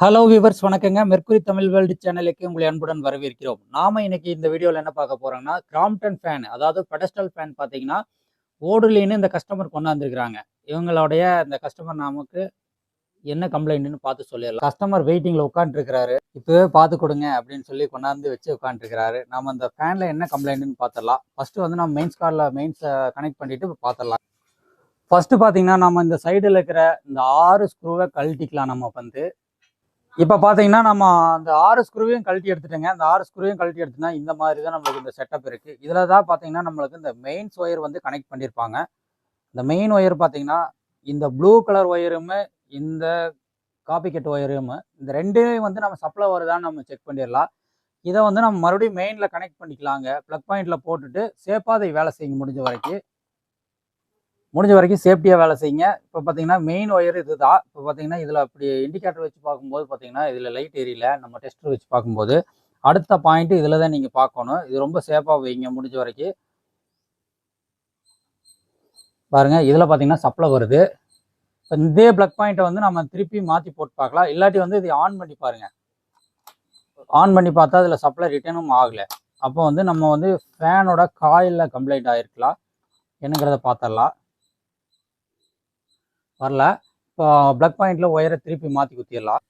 Hello viewers வணக்கங்க. Mercury Tamil world சேனலுக்கு உங்களை அன்புடன் வரவேற்கிறோம். நாம இன்னைக்கு இந்த வீடியோவில் என்ன பார்க்க போறோம்னா கிராம்டன் ஃபேன் அதாவது பெடஸ்டல் ஃபேன் பார்த்தீங்கன்னா ஓடுலேன்னு இந்த கஸ்டமர் கொண்டாந்துருக்குறாங்க. இவங்களுடைய இந்த கஸ்டமர் நமக்கு என்ன கம்ப்ளைண்ட்னு பார்த்து சொல்லிடலாம். கஸ்டமர் வெயிட்டிங்கில் உட்காந்துருக்கிறாரு இப்போவே பார்த்து கொடுங்க அப்படின்னு சொல்லி கொண்டாந்து வச்சு உட்காந்துருக்கிறாரு நம்ம அந்த ஃபேனில் என்ன கம்ப்ளைண்ட்னு பார்த்துடலாம். ஃபஸ்ட்டு வந்து நம்ம மெயின்ஸ் கார்டில் மெயின்ஸை கனெக்ட் பண்ணிட்டு பார்த்துடலாம். ஃபஸ்ட்டு பார்த்தீங்கன்னா நம்ம இந்த சைடில் இருக்கிற இந்த ஆறு ஸ்க்ரூவை கழட்டிக்கலாம் நம்ம வந்து. இப்போ பார்த்தீங்கன்னா நம்ம அந்த ஆறு ஸ்க்ரூவையும் கழட்டி எடுத்துட்டேங்க. அந்த ஆறு ஸ்க்ரூவையும் கழட்டி எடுத்துனா இந்த மாதிரி தான் நம்மளுக்கு இந்த செட்டப் இருக்குது இதில் தான் பார்த்தீங்கன்னா நம்மளுக்கு இந்த மெயின்ஸ் ஒயர் வந்து கனெக்ட் பண்ணியிருப்பாங்க இந்த மெயின் ஒயர் பார்த்தீங்கன்னா இந்த ப்ளூ கலர் ஒயருமே இந்த காப்பி கட் ஒயரும் இந்த ரெண்டையும் வந்து நம்ம சப்ளை வருதான்னு நம்ம செக் பண்ணிடலாம். இதை வந்து நம்ம மறுபடியும் மெயினில் கனெக்ட் பண்ணிக்கலாங்க. ப்ளக் பாயிண்டில் போட்டுட்டு சேஃபாக அதை வேலை செய்ய முடிஞ்ச வரைக்கும் முடிஞ்ச வரைக்கும் சேஃப்டியாக வேலை செய்யுங்க. இப்போ பார்த்தீங்கன்னா மெயின் ஒயர் இதுதான். இப்போ பார்த்தீங்கன்னா இதில் அப்படி இண்டிகேட்டர் வச்சு பார்க்கும்போது பார்த்தீங்கன்னா இதில் லைட் எரியல. நம்ம டெஸ்டர் வச்சு பார்க்கும்போது அடுத்த பாயிண்ட் இதில் தான் நீங்கள் பார்க்கணும். இது ரொம்ப சேஃபாக வைங்க முடிஞ்ச வரைக்கும். பாருங்கள் இதில் பார்த்தீங்கன்னா சப்ளை வருது. இப்போ இதே ப்ளக் பாயிண்ட்டை வந்து நம்ம திருப்பி மாற்றி போட்டு பார்க்கலாம். இல்லாட்டி வந்து இதை ஆன் பண்ணி பாருங்கள் ஆன் பண்ணி பார்த்தா அதில் சப்ளை ரிட்டர்னும் ஆகலை. அப்போ வந்து நம்ம வந்து ஃபேனோட காயிலில் கம்ப்ளைண்ட் ஆகிருக்கலாம் என்னங்கிறத பார்த்துடலாம். வரல. இப்போ ப்ளக் பாயிண்டில் ஒயரை திருப்பி மாற்றி குத்திடலாம்.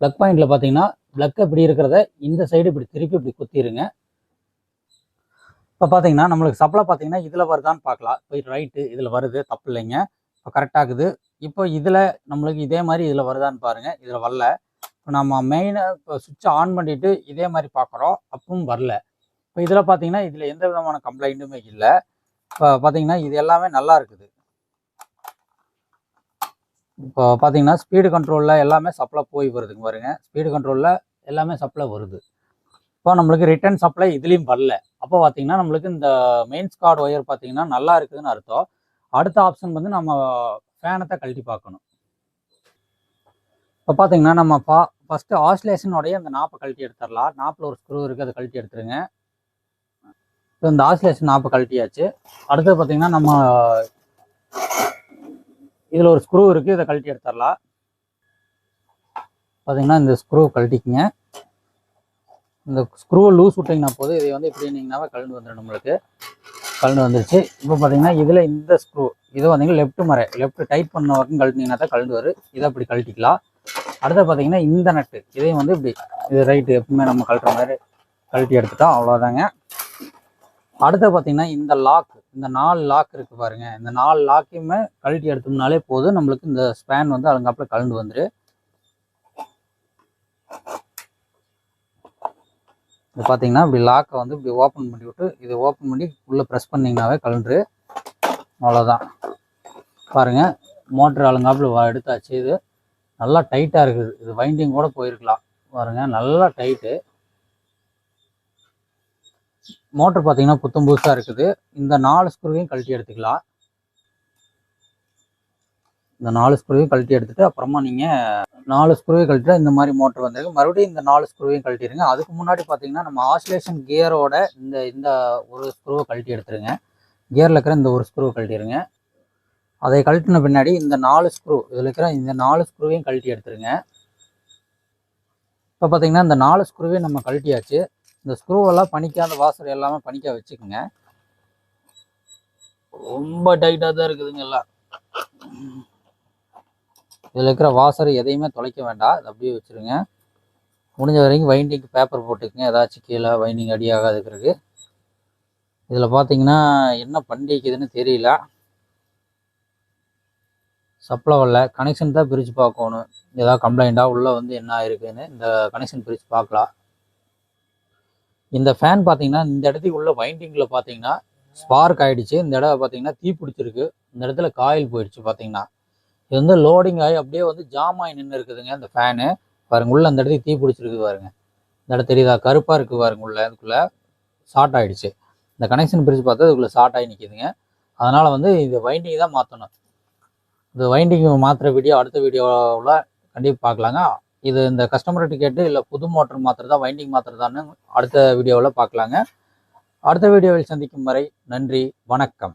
ப்ளக் பாயிண்டில் பார்த்தீங்கன்னா ப்ளக் இப்படி இருக்கிறத இந்த சைடு இப்படி திருப்பி இப்படி குத்திடுங்க இப்போ பார்த்தீங்கன்னா நம்மளுக்கு சப்ளை பார்த்தீங்கன்னா இதில் வருதான்னு பார்க்கலாம் இப்போ ரைட்டு இதில் வருது தப்பு இல்லைங்க. இப்போ கரெக்டாகுது இப்போ இதில் நம்மளுக்கு இதே மாதிரி இதில் வருதான்னு பாருங்கள் இதில் வரல. இப்போ நம்ம மெயினாக இப்போ சுவிட்சை ஆன் பண்ணிவிட்டு இதே மாதிரி பார்க்குறோம் அப்பவும் வரல. இப்போ இதில் பார்த்தீங்கன்னா இதில் எந்த விதமான கம்ப்ளைண்ட்டுமே இல்லை. இப்போ பார்த்தீங்கன்னா இது எல்லாமே நல்லா இருக்குது. இப்போ பார்த்தீங்கன்னா ஸ்பீடு கண்ட்ரோலில் எல்லாமே சப்ளை போய் வருதுங்க பாருங்க. ஸ்பீடு கண்ட்ரோலில் எல்லாமே சப்ளை வருது. இப்போ நம்மளுக்கு ரிட்டர்ன் சப்ளை இதுலேயும் வரல. அப்போ பார்த்தீங்கன்னா நம்மளுக்கு இந்த மெயின்ஸ் கார்டு ஒயர் பார்த்தீங்கன்னா நல்லா இருக்குதுன்னு அர்த்தம். அடுத்த ஆப்ஷன் வந்து நம்ம ஃபேனத்தை கழட்டி பார்க்கணும். இப்போ பார்த்தீங்கன்னா நம்ம பா ஃபஸ்ட்டு ஆஸ்லேஷனோடைய அந்த நாப்பை கழட்டி எடுத்துடலாம். நாப்பில் ஒரு ஸ்க்ரூ இருக்குது அதை கழட்டி எடுத்துருங்க. இப்போ இந்த ஆஸ்லேஷன் நாப்பை கழட்டியாச்சு. அடுத்தது பார்த்தீங்கன்னா நம்ம இதில் ஒரு ஸ்க்ரூ இருக்குது இதை கழட்டி எடுத்துடலாம். பார்த்தீங்கன்னா இந்த ஸ்க்ரூ கழட்டிக்குங்க. இந்த ஸ்க்ரூவை லூஸ் விட்டிங்கன்னா போதும் இதை வந்து இப்படி நீங்கன்னாவே கழண்டு வந்துடும் நம்மளுக்கு கழண்டு வந்துருச்சு. இப்போ பார்த்தீங்கன்னா இதில் இந்த ஸ்க்ரூ இது பார்த்தீங்கன்னா லெஃப்ட் மறை. லெஃப்ட் டைட் பண்ண வரைக்கும் கழட்டினீங்கன்னா தான் கழண்டு வரும். இதை அப்படி கழட்டிக்கலாம். அடுத்து பார்த்தீங்கன்னா இந்த நட்டு. இதையும் வந்து இப்படி இது ரைட்டு எப்பவுமே நம்ம கழட்டுற மாதிரி கழட்டி எடுத்துட்டோம். அவ்வளோதாங்க அடுத்து பார்த்தீங்கன்னா இந்த லாக் இந்த நாலு லாக் இருக்குது பாருங்க. இந்த நாலு லாக்கையுமே கழட்டி எடுத்தோம்னாலே போதும். நம்மளுக்கு இந்த ஸ்பேன் வந்து அலங்காப்பில் கலந்து வந்துரு. இது பார்த்தீங்கன்னா இப்படி லாக்கை வந்து இப்படி ஓப்பன் பண்ணி விட்டு இதை ஓப்பன் பண்ணி உள்ளே ப்ரெஸ் பண்ணிங்கனாவே கலண்டுரு அவ்வளோதான் பாருங்கள் மோட்ரு அலங்காப்பில் எடுத்தாச்சு. இது நல்லா டைட்டாக இருக்குது. இது வைண்டிங் கூட போயிருக்கலாம். பாருங்கள் நல்லா டைட்டு மோட்டர் பார்த்தீங்கன்னா புத்தம் புதுசாக இருக்குது. இந்த நாலு ஸ்க்ரூவையும் கழட்டி எடுத்துக்கலாம். இந்த நாலு ஸ்க்ரூவையும் கழட்டி எடுத்துகிட்டு அப்புறமா நீங்கள் நாலு ஸ்க்ரூவே கழட்டிட்டு இந்த மாதிரி மோட்டர் வந்திருக்கு. மறுபடியும் இந்த நாலு ஸ்க்ரூவையும் கழட்டிடுங்க அதுக்கு முன்னாடி பார்த்தீங்கன்னா நம்ம ஆசிலேஷன் கியரோட இந்த இந்த ஒரு ஸ்க்ரூவை கழட்டி எடுத்துருங்க. கியரில் இருக்கிற இந்த ஒரு ஸ்க்ரூவை கழட்டிடுங்க அதை கழட்டின பின்னாடி இந்த நாலு ஸ்க்ரூ இதில் இருக்கிற இந்த நாலு ஸ்க்ரூவையும் கழட்டி எடுத்துருங்க. இப்போ பார்த்தீங்கன்னா இந்த நாலு ஸ்க்ரூவையும் நம்ம கழட்டியாச்சு. இந்த ஸ்க்ரூவெல்லாம் பனிக்காத வாசல் எல்லாமே பனிக்க வச்சுக்கோங்க. ரொம்ப டைட்டாக தான் இருக்குதுங்க எல்லாம். இதில் இருக்கிற வாசர் எதையுமே தொலைக்க வேண்டாம். அதை அப்படியே வச்சுருங்க. முடிஞ்ச வரைக்கும் வைண்டிங்க்கு பேப்பர் போட்டுக்கங்க. ஏதாச்சும் கீழே வைண்டிங் அடியாகாது இருக்கிறதுக்கு இதில் பார்த்தீங்கன்னா என்ன பண்டிகைக்குதுன்னு தெரியல. சப்ளை வரல. கனெக்ஷன் தான் பிரித்து பார்க்கணும். ஏதாவது கம்ப்ளைண்ட்டாக உள்ளே வந்து என்ன ஆயிருக்குன்னு இந்த கனெக்ஷன் பிரித்து பார்க்கலாம். இந்த ஃபேன் பார்த்தீங்கன்னா இந்த இடத்துக்கு உள்ள வைண்டிங்கில் பார்த்தீங்கன்னா ஸ்பார்க் ஆகிடுச்சு இந்த இடம் பார்த்தீங்கன்னா தீ பிடிச்சிருக்கு. இந்த இடத்துல காயில் போயிடுச்சு பார்த்தீங்கன்னா இது வந்து லோடிங் ஆகி அப்படியே வந்து ஜாம் ஆகி நின்று இருக்குதுங்க இந்த ஃபேனு பாருங்க உள்ள அந்த இடத்துக்கு தீ பிடிச்சிருக்கு பாருங்க. இந்த இடம் தெரியுதா? கருப்பாக இருக்குது பாருங்க உள்ள இதுக்குள்ள ஷார்ட் ஆகிடுச்சு இந்த கனெக்ஷன் பிரித்து பார்த்தா இதுக்குள்ள ஷார்ட் ஆகி நிற்கிதுங்க அதனால் வந்து இந்த வைண்டிங் தான் மாற்றணும் இந்த வைண்டிங் மாற்றுற வீடியோ அடுத்த வீடியோவில் கண்டிப்பாக பார்க்கலாங்க இது இந்த கஸ்டமர்கிட்ட கேட்டு இல்லை புது மோட்டர் மாத்திரதா வைண்டிங் மாத்திரதான்னு அடுத்த வீடியோவில் பார்க்கலாங்க. அடுத்த வீடியோவில் சந்திக்கும் வரை நன்றி வணக்கம்.